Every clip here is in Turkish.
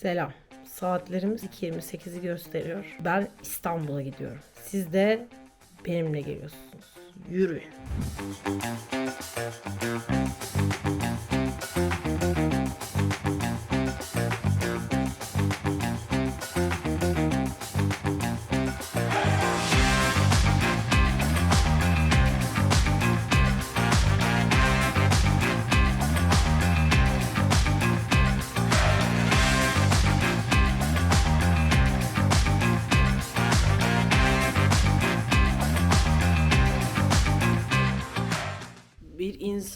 Selam. Saatlerimiz 2.28'i gösteriyor. Ben İstanbul'a gidiyorum. Siz de benimle geliyorsunuz. Yürüyün.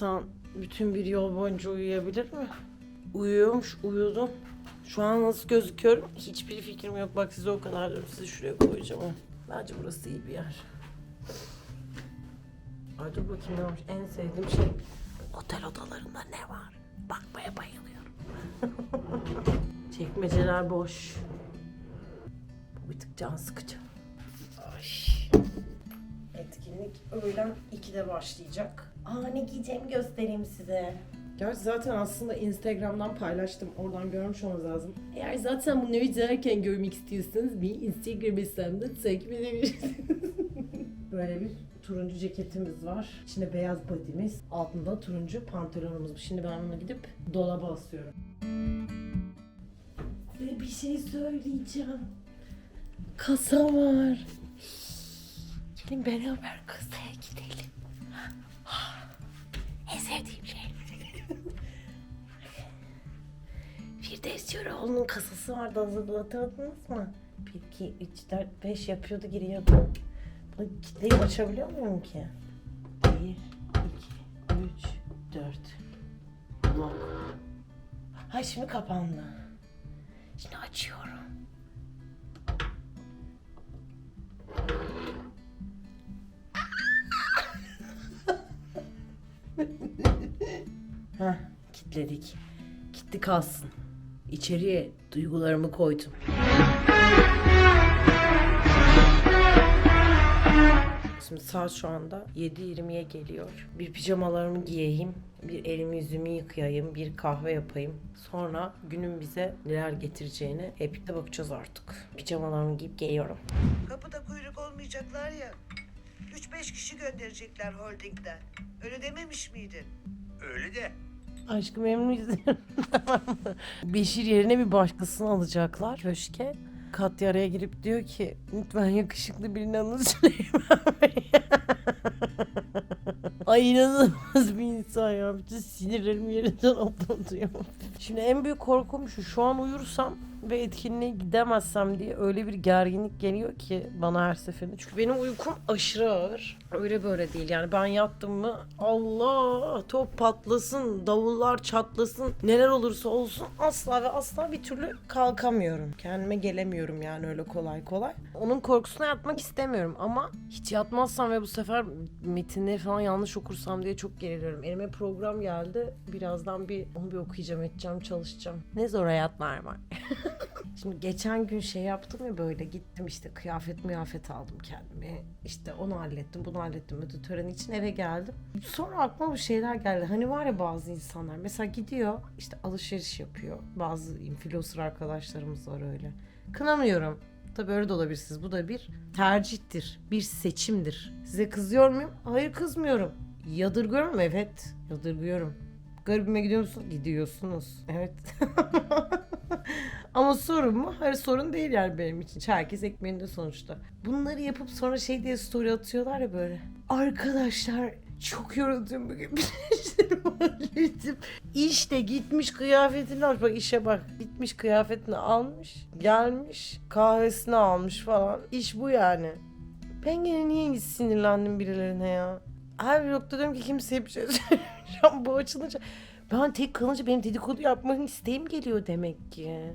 İnsan bütün bir yol boyunca uyuyabilir mi? Uyuyormuş, uyudum. Şu an nasıl gözüküyorum? Hiçbir fikrim yok. Bak size o kadar diyorum. Sizi şuraya koyacağım. Bence burası iyi bir yer. Ay dur bakayım ne. En sevdiğim şey otel odalarında ne var? Bakmaya bayılıyorum. Çekmeceler boş. Bu bir tık can sıkıcı. Etkinlik öğlen 2'de başlayacak. Aa ne giyeceğimi göstereyim size. Gerçi zaten aslında Instagram'dan paylaştım. Oradan görmüş olmanız lazım. Eğer zaten bunları izlerken görmek istiyorsanız bir Instagram hesabımda takip edebilirsiniz. Böyle bir turuncu ceketimiz var. İçinde beyaz body'miz. Altında turuncu pantolonumuz. Şimdi ben bunu gidip dolaba asıyorum. Ve bir şey söyleyeceğim. Kasa var. Gelin beraber kasaya gidelim. En sevdiğim şey. Firdevs Yöreoğlu'nun kasası vardı hazırladınız mı? 1, 2, 3, 4, 5 yapıyordu giriyordu. Bunu kitleyip açabiliyor muyum ki? 1, 2, 3, 4. Blok. Ha şimdi kapandı. Kitledik. Kitli kalsın. İçeriye duygularımı koydum. Şimdi saat şu anda 7.20'ye geliyor. Bir pijamalarımı giyeyim, bir elimi yüzümü yıkayayım, bir kahve yapayım. Sonra günün bize neler getireceğine hep birlikte bakacağız artık. Pijamalarımı giyip geliyorum. Kapıda kuyruk olmayacaklar ya. 3-5 kişi gönderecekler holdingden. Öyle dememiş miydin? Öyle de Aşkım memnunuz. tamam mı? Beşir yerine bir başkasını alacaklar köşke. Katya araya girip diyor ki lütfen yakışıklı birini alın Süleyman Bey. Ay inanılmaz bir insan ya. Bütün sinirlerim yerinden hoplatıyor. Şimdi en büyük korkum şu. Şu an uyursam ve etkinliğe gidemezsem diye öyle bir gerginlik geliyor ki bana her seferinde. Çünkü benim uykum aşırı ağır. Öyle böyle değil. Yani ben yattım mı Allah top patlasın, davullar çatlasın, neler olursa olsun asla ve asla bir türlü kalkamıyorum. Kendime gelemiyorum yani öyle kolay kolay. Onun korkusuna yatmak istemiyorum ama hiç yatmazsam ve bu sefer metinleri falan yanlış okursam diye çok geriliyorum. Elime program geldi. Birazdan bir onu bir okuyacağım, edeceğim, çalışacağım. Ne zor hayatlar var. Şimdi geçen gün şey yaptım ya böyle gittim işte kıyafet mıyafet aldım kendime. İşte onu hallettim bunu hallettim ödül töreni için eve geldim. Sonra aklıma bir şeyler geldi. Hani var ya bazı insanlar mesela gidiyor işte alışveriş yapıyor. Bazı influencer arkadaşlarımız var öyle. Kınamıyorum. Tabii öyle de olabilirsiniz. Bu da bir tercihtir. Bir seçimdir. Size kızıyor muyum? Hayır kızmıyorum. Yadırgıyorum? Evet. Yadırgıyorum. Garibime gidiyor musun? Gidiyorsunuz. Evet. Ama sorun mu? Hayır sorun değil yani benim için. Herkes ekmeğinde sonuçta. Bunları yapıp sonra şey diye story atıyorlar ya böyle. Arkadaşlar çok yoruldum bugün. Hallettim. İşte gitmiş kıyafetini almış. Bak işe bak. Gitmiş kıyafetini almış. Gelmiş. Kahvesini almış falan. İş bu yani. Ben gene niye sinirlendim birilerine ya? Her vlogda diyorum ki kimseye bir şey söyleyeceğim. Bu açılınca ben tek kalınca benim dedikodu yapmanın isteğim geliyor demek ki.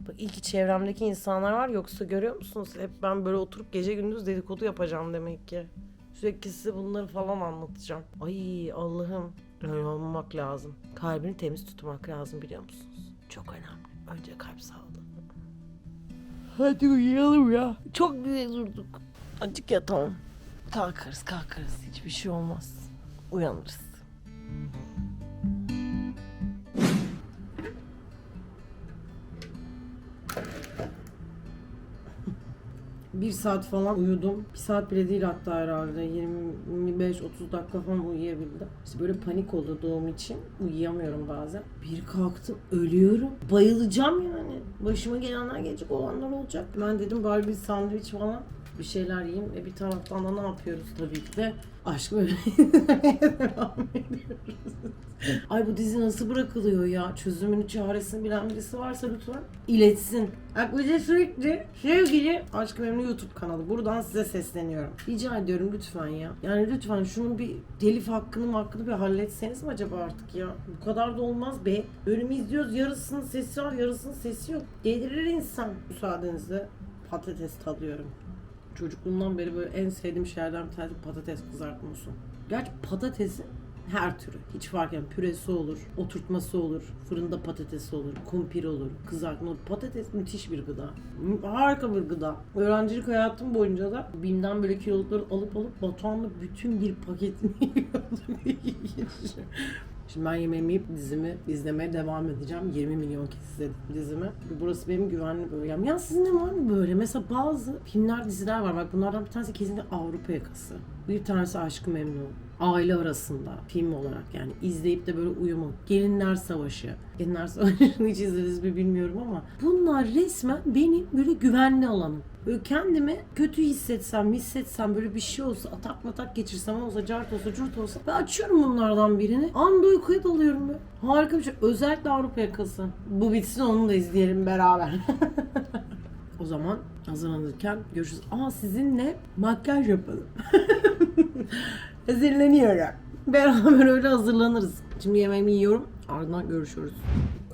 Bak ilk çevremdeki insanlar var yoksa görüyor musunuz? Hep ben böyle oturup gece gündüz dedikodu yapacağım demek ki. Sürekli size bunları falan anlatacağım. Ay Allah'ım öyle olmamak lazım. Kalbini temiz tutmak lazım biliyor musunuz? Çok önemli. Önce kalp sağlığı. Hadi uyuyalım ya. Çok güzel durduk. Acık yatalım. Kalkarız kalkarız. Hiçbir şey olmaz. Uyanırız. Bir saat falan uyudum. Bir saat bile değil hatta herhalde. 25-30 dakika falan uyuyabildim. İşte böyle panik oldu doğum için. Uyuyamıyorum bazen. Bir kalktım ölüyorum. Bayılacağım yani. Başıma gelenler gelecek olanlar olacak. Ben dedim bari bir sandviç falan bir şeyler yiyeyim. E bir taraftan da ne yapıyoruz tabii ki de aşk böyle devam ediyoruz. Ay bu dizi nasıl bırakılıyor ya? Çözümünü çaresini bilen birisi varsa lütfen iletsin. De sürekli sevgili Aşk Memnu YouTube kanalı. Buradan size sesleniyorum. Rica ediyorum lütfen ya. Yani lütfen şunun bir telif hakkını hakkını bir halletseniz mi acaba artık ya? Bu kadar da olmaz be. Bölümü izliyoruz yarısının sesi var yarısının sesi yok. Delirir insan. Müsaadenizle patates tadıyorum. Çocukluğumdan beri böyle en sevdiğim şeylerden bir tanesi patates kızartması. Gerçi patatesin her türü. Hiç fark etmez. Püresi olur, oturtması olur, fırında patatesi olur, kumpir olur, kızartma olur. Patates müthiş bir gıda. Harika bir gıda. Öğrencilik hayatım boyunca da BİM'den böyle kilolukları alıp alıp Batuhan'la bütün bir paketini yiyordum. Şimdi ben yemeğimi yiyip dizimi izlemeye devam edeceğim. 20 milyon kez izledim dizimi. Burası benim güvenli bölgem. Ya sizin de var mı böyle? Mesela bazı filmler, diziler var. Bak bunlardan bir tanesi kesinlikle Avrupa yakası. Bir tanesi Aşkı Memnun. Aile arasında film olarak yani izleyip de böyle uyumu. Gelinler Savaşı. Gelinler Savaşı'nı hiç izlediniz mi bilmiyorum ama bunlar resmen benim böyle güvenli alanım. Böyle kendimi kötü hissetsem, hissetsem böyle bir şey olsa, atak matak geçirsem olsa, cart olsa, curt olsa ben açıyorum bunlardan birini. Anda uykuya dalıyorum ben. Harika bir şey. Özellikle Avrupa yakası. Bu bitsin onu da izleyelim beraber. o zaman hazırlanırken görüşürüz. Aa sizinle makyaj yapalım. Hazırlanıyorum. Beraber öyle hazırlanırız. Şimdi yemeğimi yiyorum. Ardından görüşürüz.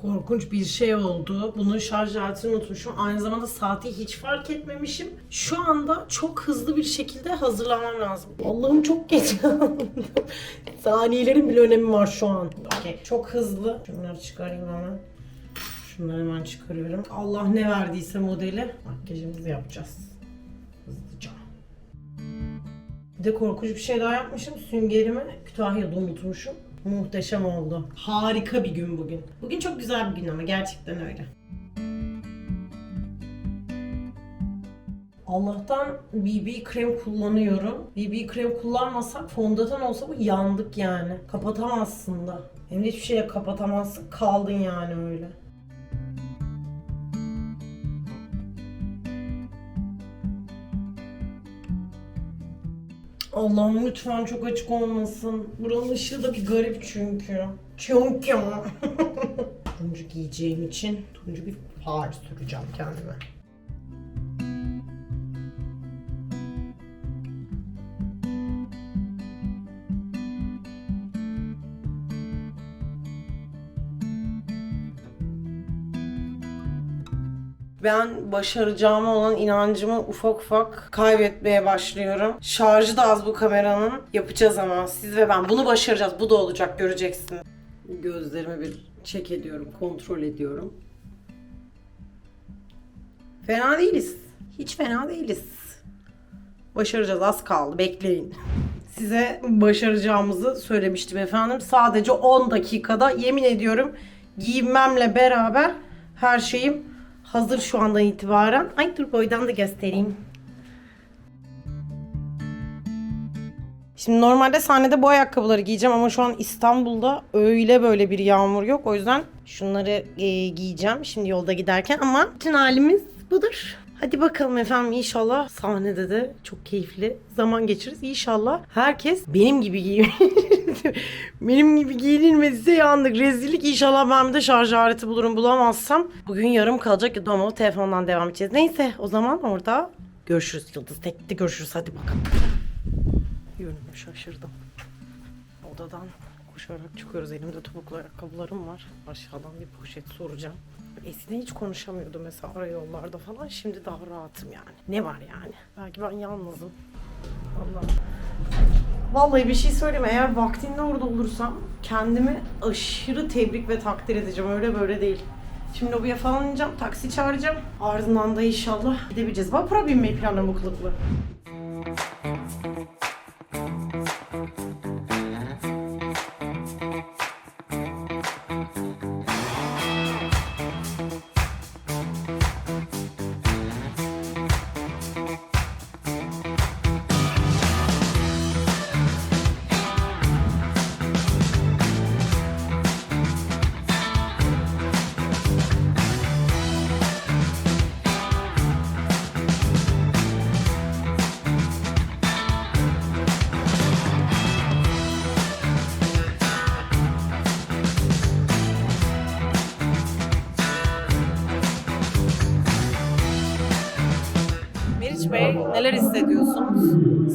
Korkunç bir şey oldu. Bunun şarj aletini unutmuşum. Aynı zamanda saati hiç fark etmemişim. Şu anda çok hızlı bir şekilde hazırlanmam lazım. Allah'ım çok geç. Saniyelerin bile önemi var şu an. Okey. Çok hızlı. Şunları çıkarayım hemen. Şunları hemen çıkarıyorum. Allah ne verdiyse modeli makyajımızı yapacağız. Hızlıca. Bir de korkunç bir şey daha yapmışım. Süngerimi Kütahya'da unutmuşum. Muhteşem oldu. Harika bir gün bugün. Bugün çok güzel bir gün ama gerçekten öyle. Allah'tan BB krem kullanıyorum. BB krem kullanmasak fondöten olsa bu yandık yani. Kapatamazsın da. Hem de hiçbir şeye kapatamazsın. Kaldın yani öyle. Allah'ım lütfen çok açık olmasın. Buranın ışığı da bir garip çünkü. Çünkü. turuncu giyeceğim için turuncu bir far süreceğim kendime. Ben başaracağıma olan inancımı ufak ufak kaybetmeye başlıyorum. Şarjı da az bu kameranın. Yapacağız ama siz ve ben. Bunu başaracağız. Bu da olacak göreceksin. Gözlerimi bir çek ediyorum, kontrol ediyorum. Fena değiliz. Hiç fena değiliz. Başaracağız az kaldı. Bekleyin. Size başaracağımızı söylemiştim efendim. Sadece 10 dakikada yemin ediyorum giyinmemle beraber her şeyim hazır şu andan itibaren. Ay dur boydan da göstereyim. Şimdi normalde sahnede bu ayakkabıları giyeceğim ama şu an İstanbul'da öyle böyle bir yağmur yok. O yüzden şunları e, giyeceğim şimdi yolda giderken ama bütün halimiz budur. Hadi bakalım efendim inşallah sahnede de çok keyifli zaman geçiririz. İnşallah herkes benim gibi giyinir. benim gibi giyinilmediyse yandık. Rezillik inşallah ben de şarj aleti bulurum bulamazsam. Bugün yarım kalacak ya doğmalı telefondan devam edeceğiz. Neyse o zaman orada görüşürüz Yıldız. Tekte görüşürüz hadi bakalım. Yönümü şaşırdım. Odadan koşarak çıkıyoruz. Elimde topuklu ayakkabılarım var. Aşağıdan bir poşet soracağım. Eskiden hiç konuşamıyordum mesela ara yollarda falan. Şimdi daha rahatım yani. Ne var yani? Belki ben yalnızım. Allah. Vallahi bir şey söyleyeyim. Eğer vaktinde orada olursam kendimi aşırı tebrik ve takdir edeceğim. Öyle böyle değil. Şimdi lobiye falan ineceğim. Taksi çağıracağım. Ardından da inşallah gidebileceğiz. Vapura binmeyi planlıyorum bu kılıklı. Meriç Bey. Neler hissediyorsunuz?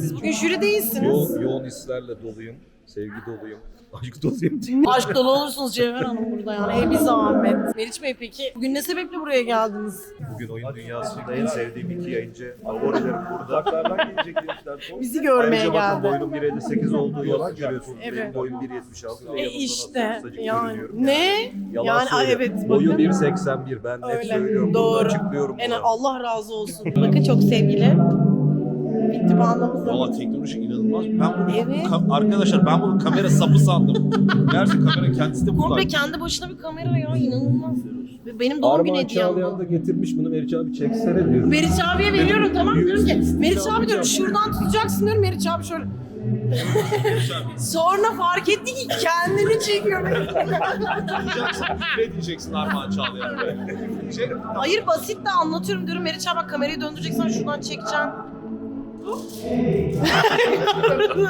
Siz bugün jüri değilsiniz. Yoğun, yoğun hislerle doluyum. Sevgi doluyum. Aşk doluyum. Aşk dolu olursunuz Cevher Hanım burada yani. Ey bir zahmet. Meriç Bey peki bugün ne sebeple buraya geldiniz? Bugün oyun dünyasında en sevdiğim iki yayıncı favorilerim burada. Bizi görmeye Ayrıca bakın geldi. boyunun 1.58 olduğu yalan görüyorsunuz. Evet. Benim boyum 1.76. E işte işte yani. Ne? Yalan yani ay söylüyorum. evet. Boyu bakın. 1.81 ben Öyle. söylüyorum. Doğru. Açıklıyorum. En bunu. Allah razı olsun. Bakın çok sevgili. Bitti da. Valla teknoloji inanılmaz. Ben bunu Evet. ka- arkadaşlar ben bunu kamera sapı sandım. Gerçi kamera kendisi de Komple buradaydı. kendi başına bir kamera ya inanılmaz. Ve Benim doğum günü Armağan hediyem Çağlayan bu. da getirmiş bunu Meriç abi çeksene diyor. Meriç abiye veriyorum tamam diyorum ki Meriç abi diyorum şuradan tutacaksın diyorum Meriç abi şöyle. Sonra fark etti ki kendini çekiyor. Diyeceksin, ne diyeceksin Armağan Çağlayan böyle. Şey, Hayır basit de anlatıyorum diyorum Meriç abi bak kamerayı döndüreceksen şuradan çekeceksin.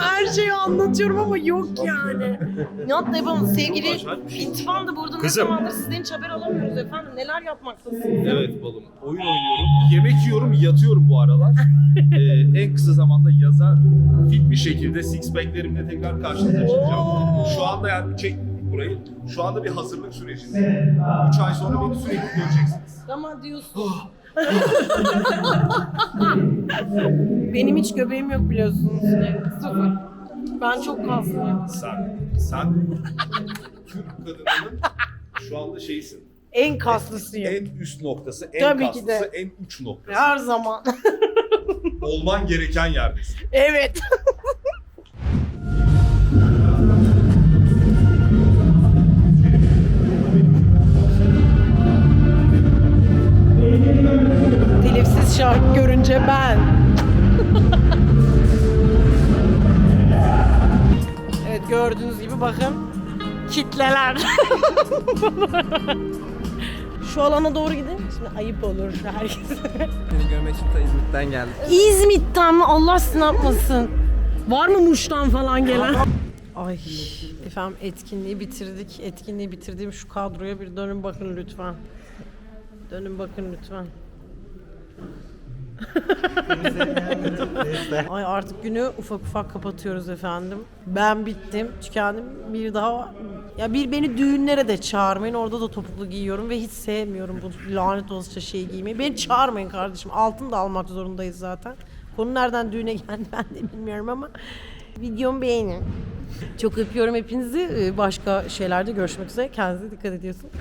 Her şeyi anlatıyorum ama yok yani. Nihat da yapamadı. Sevgili. İntifam da burada Kızım. ne zamandır sizden hiç haber alamıyoruz efendim. Neler yapmaktasınız? evet balım. Oyun oynuyorum, yemek yiyorum, yatıyorum bu aralar. Ee, en kısa zamanda yaza fit bir şekilde six pack'lerimle tekrar karşınıza çıkacağım. Şu anda yani çek burayı. Şu anda bir hazırlık sürecindeyim. 3 ay sonra beni sürekli göreceksiniz. Ama diyorsun. Benim hiç göbeğim yok biliyorsunuz. Sıfır. Ben çok kaslıyım. Sen, sen Türk kadınının şu anda şeysin. En kaslısıyım. En üst noktası, en Tabii ki kaslısı, de. en uç noktası. Her zaman. Olman gereken yerdesin. evet. Bakın kitleler. Şu alana doğru gidin. Şimdi ayıp olur herkese. Seni görmek için ta İzmit'ten geldik. İzmit'ten mi? Allah yapmasın. Var mı Muş'tan falan gelen? Ay efendim etkinliği bitirdik. Etkinliği bitirdiğim şu kadroya bir dönün bakın lütfen. Dönün bakın lütfen. Ay artık günü ufak ufak kapatıyoruz efendim. Ben bittim, tükendim. Bir daha ya bir beni düğünlere de çağırmayın. Orada da topuklu giyiyorum ve hiç sevmiyorum bu lanet olası şeyi giymeyi. Beni çağırmayın kardeşim. Altın da almak zorundayız zaten. Konu nereden düğüne geldi ben de bilmiyorum ama videomu beğenin. Çok öpüyorum hepinizi. Ee, Başka şeylerde görüşmek üzere. Kendinize dikkat ediyorsunuz.